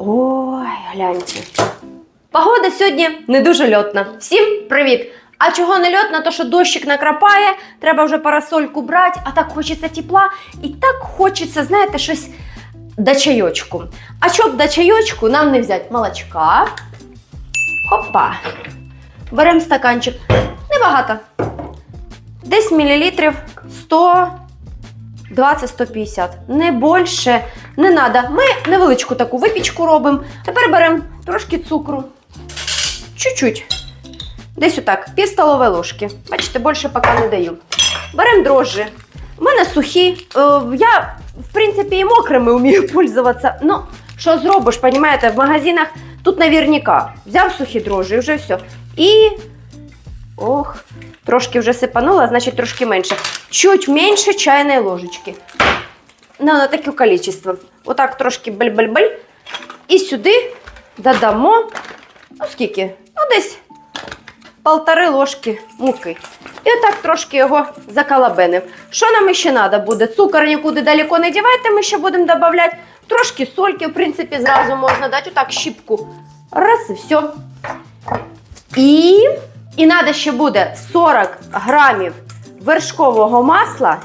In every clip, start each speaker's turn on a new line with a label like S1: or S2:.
S1: Ой, гляньте. Погода сьогодні не дуже льотна. Всім привіт! А чого не льотна, то що дощик накрапає, треба вже парасольку брати, а так хочеться тепла, і так хочеться, знаєте, щось до чайочку. А щоб до чайочку нам не взяти молочка. Хопа. Беремо стаканчик. Небагато. Десь мілілітрів 100. 20-150. Не більше не треба. Ми невеличку таку випічку робимо. Тепер беремо трошки цукру. Чуть-чуть. Десь отак, пів столової ложки. Бачите, більше поки не даю. Беремо дрожжі. У мене сухі. Е, я, в принципі, і мокрими вмію пользуватися. Ну, що зробиш, розумієте, в магазинах тут наверняка. Взяв сухі дрожжі і вже все. І. Ох, трошки вже сипанула, значить трошки менше. Чуть менше чайної ложечки. На таке количество. Отак трошки баль-баль-баль. І сюди додамо, ну скільки? Ну, десь полтори ложки муки. І отак трошки його закалабенив. Що нам ще треба буде? Цукор нікуди далеко не дівайте, ми ще будемо додавати. Трошки сольки, в принципі, зразу можна дати. Отак щіпку. Раз і все. І, і треба ще буде 40 грамів вершкового масла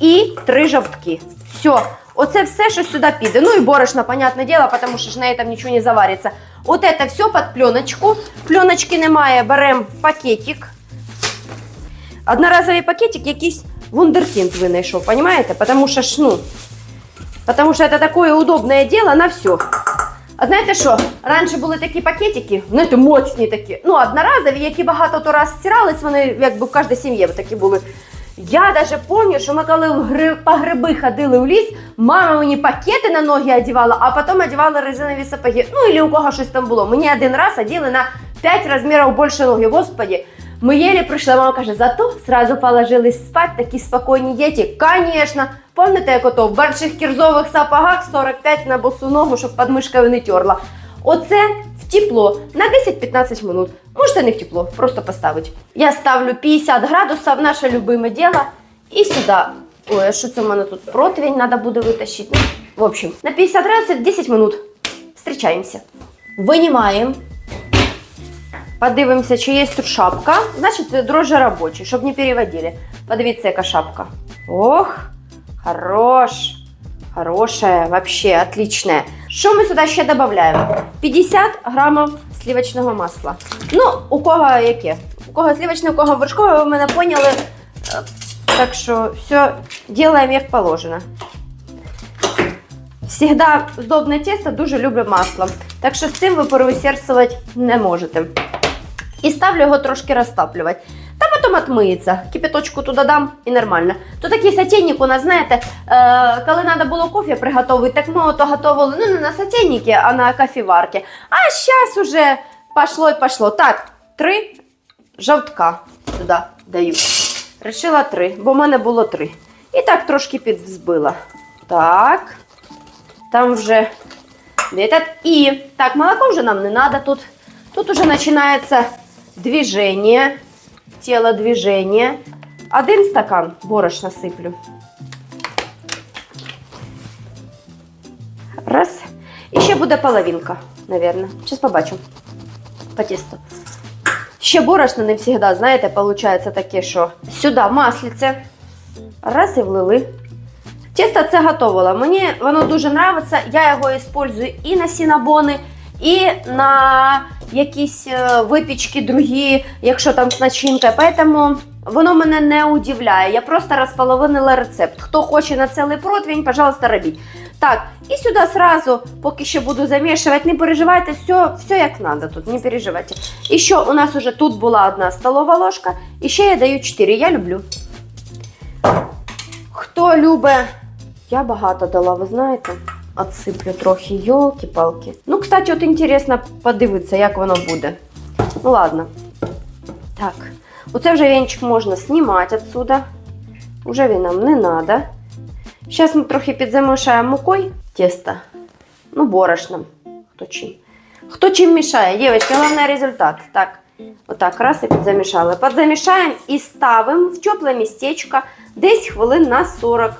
S1: і 3 жовтки. Все. Оце все, що сюди піде. Ну і борошно, понятне діло, тому що ж неї там нічого не завариться. От це все під пленочку. Пленочки немає, беремо пакетик. Одноразовий пакетик якийсь вундеркінд винайшов, понимаете? Потому що ж, ну, потому що це таке удобне діло на все. А знаєте що? Раніше були такі пакетики, знаєте, моцні такі, ну, одноразові, які багато то раз стирались, вони якби в кожній сім'ї такі були. Я навіть пам'ятаю, що ми коли в гри... по гриби ходили в ліс, мама мені пакети на ноги одягала, а потім одягала резинові сапоги. Ну, і у кого щось там було. Мені один раз оділи на 5 розмірів більше ноги. Господи, ми єлі прийшли, мама каже, зато сразу положились спать, такі спокійні діти. Конечно, пам'ятаєте, як ото в больших кірзових сапогах 45 на босу ногу, щоб подмишкою не терла. Оце тепло на 10-15 минут. Можете не в тепло, просто поставити. Я ставлю 50 градусів, наше любиме діло. І сюди. Ой, а що це в мене тут противень треба буде витащити. Ну, В общем, на 50 градусів 10 минут. Встречаємося. Винімаємо. Подивимося, чи є тут шапка. Значить, дрожжі робочі, щоб не переводили. Подивіться, яка шапка. Ох, хорош. Хорошая, вообще отличная. Що ми сюди ще додаємо? 50 грамів сливочного масла. Ну, у кого яке? У кого сливочне, у кого вершкове, ви мене поняли. Е, Так що все робимо як положено. Всегда здобне тісто дуже люблю масло. Так що з цим ви переусердствувати не можете. І ставлю його трошки розтаплювати. Та потім отмиється. Кипяточку туди дам і нормально. То такий сотейник у нас, знаєте, е, коли треба було кофе приготувати, так ми ото готували ну, не на сотейнику, а на кофеварці. А зараз уже пошло і пошло. Так, три жовтка сюди даю. Решила три, бо в мене було три. І так трошки підвзбила. Так. Там вже. І так, молоко вже нам не треба тут. Тут уже починається движение, телодвижение. Один стакан борошна сиплю. Раз. І ще буде половинка, наверное. Зараз побачу. По тесту. Ще борошно не завжди, знаєте, виходить таке, що сюди маслице. Раз і влили. Тісто це готовила. Мені воно дуже подобається. Я його використовую і на сінабони, і на якісь е, випічки другі, якщо там з начинкою. Поэтому воно мене не удивляє. Я просто розполовинила рецепт. Хто хоче на цілий противень, пожалуйста, робіть. Так, і сюди сразу, поки ще буду замішувати, не переживайте, все, все як треба тут, не переживайте. І що у нас уже тут була одна столова ложка, і ще я даю 4. Я люблю. Хто любить, я багато дала, ви знаєте? Отсиплю трохи, йолки-палки. Ну, кстати, от інтересно подивитися, як воно буде. Ну, ладно. Так, оце вже вінчик можна знімати отсюда. Уже він нам не треба. Зараз ми трохи підзамішаємо мукою тісто. Ну, борошном. Хто чим. Хто чим мішає? Дівчатки, головний результат. Так, отак, раз і підзамішали. Підзамішаємо і ставимо в тепле містечко десь хвилин на 40.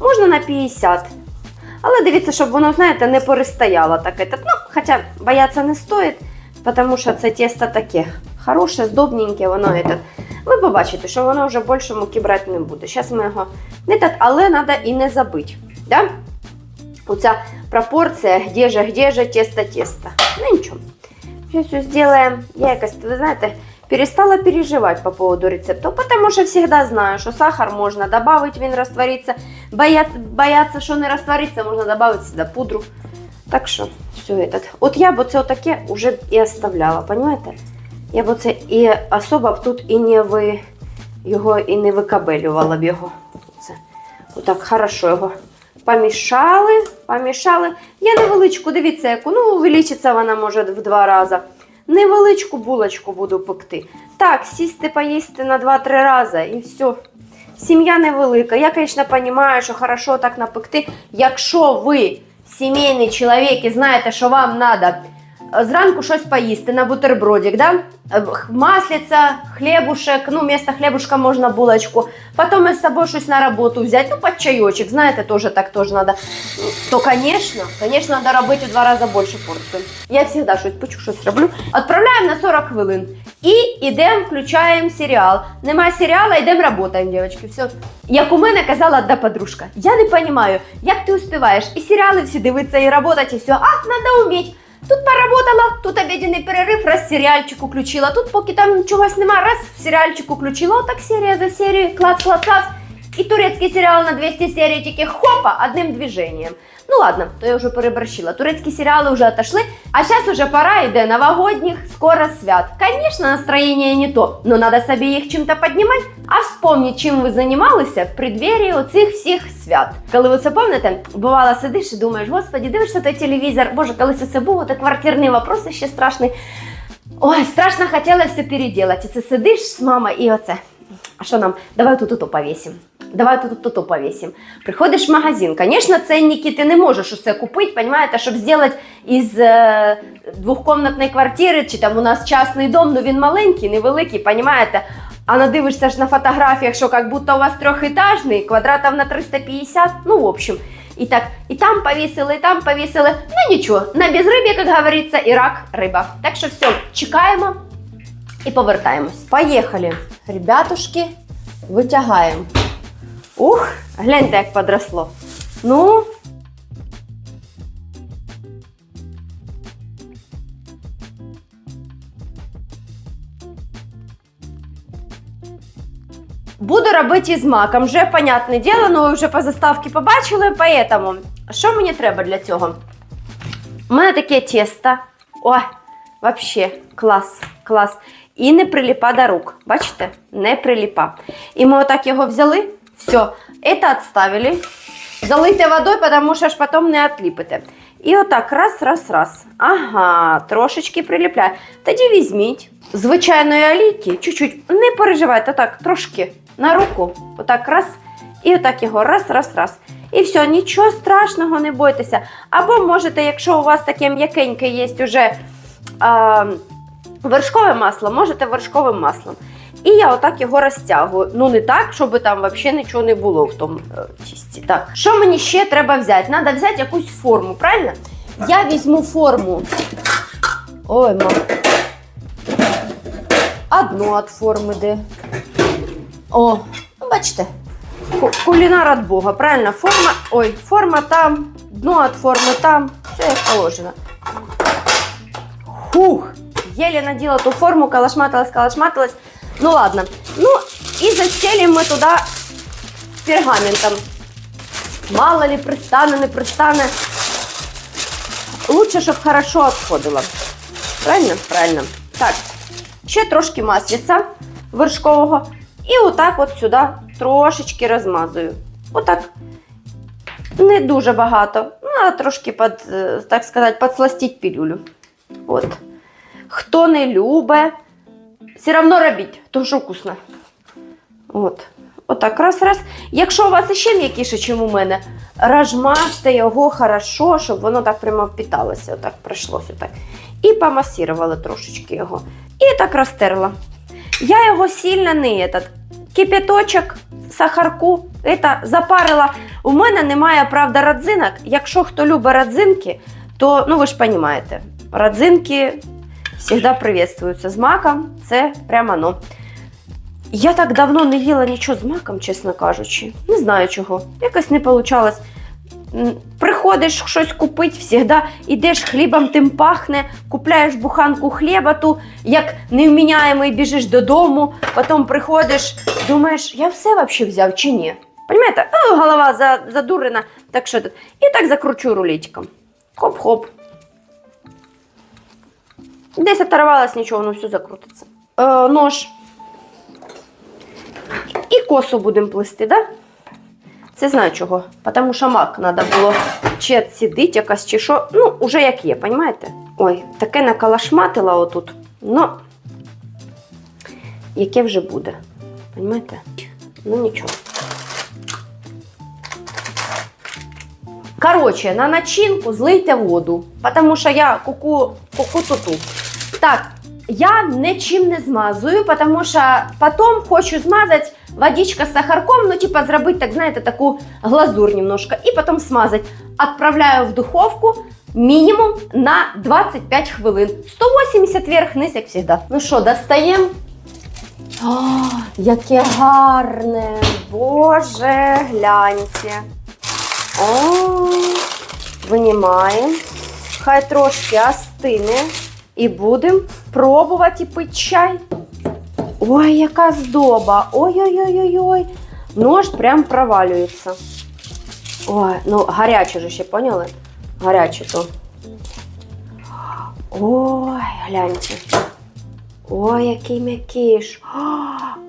S1: Можна на 50. Але дивіться, щоб воно, знаєте, не перестояло так. Ну, хоча бояться не стоїть, тому що це тісто таке хороше, здобненьке, воно этот. Ви побачите, що воно вже більше муки брати не буде. Зараз ми його не так, але треба і не забити. Да? Оця пропорція, де же, де же, тесто, тесто. Ну нічого. Сейчас все сделаем. Я якось, ви знаєте, перестала переживать по поводу рецептов, потому что всегда знаю, что сахар можно добавить, він растворится. Бояться, бояться, що не растворится, можно добавить сюда пудру. Так що, все этот. От я б оце отаке уже і оставляла, понимаете? Я б оце і особо тут і не ви його і не викабелювала б його. Оце. Отак хорошо його помішали, помішали. Я невеличку, дивіться, яку, ну, увеличиться вона може в два рази. Невеличку булочку буду пекти. Так, сісти, поїсти на 2-3 рази і все. Сім'я невелика. Я, звісно, розумію, що хорошо так напекти. Якщо ви сімейний чоловік і знаєте, що вам треба зранку щось поїсти на бутербродик, да? Е, х- Маслиця, хлібушек, ну, вместо хлібушка можна булочку. Потом із собою щось на роботу взяти, ну, під чайочок, знаєте, теж так теж треба. То, конечно, конечно, треба робити в два рази більше порцію. Я завжди щось почу, щось роблю. Відправляємо на 40 хвилин. І йдемо, включаємо серіал. Нема серіалу, йдемо працюємо, дівчатки. Все. Як у мене казала одна подружка, я не розумію, як ти успіваєш і серіали всі дивитися, і працювати, і все. А, треба вміти. Тут поработала, тут обіденний перерив, раз серіальчик включила. Тут поки там чогось нема, раз серіальчик включила, отак серія за серією, клац, клац, клац. І турецький серіал на 200 серій тільки хопа, одним движенням. Ну ладно, то я вже переборщила. Турецькі серіали вже отошли, а зараз уже пора йде новогодніх, скоро свят. Конечно, настроєння не то, но надо собі їх чим-то піднімати, а вспомніть, чим ви займалися в преддверії оцих всіх свят. Коли ви це пам'ятаєте, бувало сидиш і думаєш, господі, дивишся той телевізор, боже, колись це було, то квартирний вопрос ще страшний. Ой, страшно хотілося все переделати. І це сидиш з мамою і оце. А що нам? Давай тут то повісимо. Давай тут то повісимо. Приходиш в магазин. Звісно, ценники ти не можеш усе купити, понимаєте, щоб зробити із е, двохкомнатної квартири, чи там у нас частний дом, ну він маленький, невеликий, понимаете? А надивишся ж на фотографіях, що як будто у вас трьохетажний, квадратів на 350, ну, в общем. І так, і там повісили, і там повісили. Ну нічого, на безриб'я, як говориться, і рак риба. Так що все, чекаємо і повертаємось. Поїхали, ребятушки, витягаємо. Ух, гляньте, як подросло. Ну. Буду робити із маком. Вже, понятне діло, ну ви вже по заставці побачили, поэтому що мені треба для цього? У мене таке тісто. Ой, вообще, клас, клас. І не приліпа до рук. Бачите? Не приліпа. І ми отак його взяли. Все, це відставили. Залийте водою, тому що ж потім не відліпите. І отак раз, раз, раз. Ага, трошечки приліпляє. Тоді візьміть звичайної олійки, чуть-чуть, не переживайте, так, трошки на руку. Отак раз. І отак його раз, раз, раз. І все, нічого страшного, не бойтеся. Або можете, якщо у вас таке м'якеньке є уже а, вершкове масло, можете вершковим маслом. І я отак його розтягую. Ну, не так, щоб там взагалі нічого не було в тому е, тісті. Так, що мені ще треба взяти? Треба взяти якусь форму, правильно? Я візьму форму. Ой, мам. Одну від форми де. О, ну бачите. Кулінар від Бога, правильно? Форма. Ой, форма там, дно від форми там. Все як положено. Хух! Еле надела ту форму, калашматалась, калашматалась. Ну ладно. Ну и застелим мы туда пергаментом. Мало ли пристане, не пристане. Лучше, щоб хорошо отходило. Правильно? Правильно. Так, ще трошки маслиця вершкового. І отак от сюди трошечки розмазую. Отак. Не дуже багато. Ну, а трошки під, е, так сказати, підсластіть пілюлю. От. Хто не любить, все одно робіть, тому що вкусно. От. Отак, раз, раз. Якщо у вас ще м'якіше, ніж у мене, розмажте його хорошо, щоб воно так прямо впіталося, отак пройшлося. Отак. І помасірували трошечки його. І так розтерла. Я його сильно не этот, кипяточок, сахарку, это, запарила У мене немає, правда, родзинок. Якщо хто любить родзинки, то ну ви ж розумієте, родзинки завжди приветствуються з маком. Це прямо ну. Я так давно не їла нічого з маком, чесно кажучи. Не знаю чого. Якось не вийшло. Приходиш щось купити, завжди ідеш хлібом тим пахне, купляєш буханку хліба, ту, як невміняємий біжиш додому, потім приходиш, думаєш, я все взагалі взяв чи ні? Понимаєте? Голова задурена, так що тут. І так закручу рулетиком. Хоп-хоп. Десь оторвалось нічого, воно все закрутиться. Е, нож. І косу будемо плести, да? Це знаю чого. Тому що мак треба було чи відсідити якась, чи що. Ну, уже як є, розумієте? Ой, таке накалашматила отут. Ну, яке вже буде. Розумієте? Ну нічого. Короче, на начинку злийте воду, тому що я куку куку туту. Так, я нічим не змазую, тому що потім хочу змазати водичка з сахарком, ну, типа зробити, так знаєте, таку глазурь немножко, і потім смазати. Отправляю в духовку мінімум на 25 хвилин. 180 вверх-вниз, як завжди. Ну що, достаємо? Яке гарне! Боже, гляньте. О, винімаємо. Хай трошки остине. І будемо пробувати пити чай. Ой, яка здоба! Ой-ой-ой-ой-ой. Нож прям провалюється. Ой, ну гаряче же ще, поняли? Гаряче то. Ой, гляньте. Ой, який м'якиш.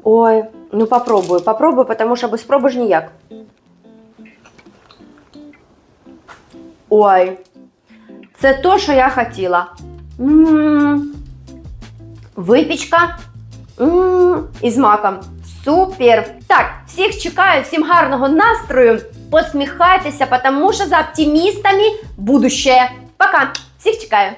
S1: Ой, ну попробую, попробую, тому що без спроби ж ніяк. Ой, це то, що я хотіла. М, Випічка із маком. Супер! Так, всіх чекаю, всім гарного настрою. Посміхайтеся, тому що за оптимістами будущее. Пока! Всіх чекаю!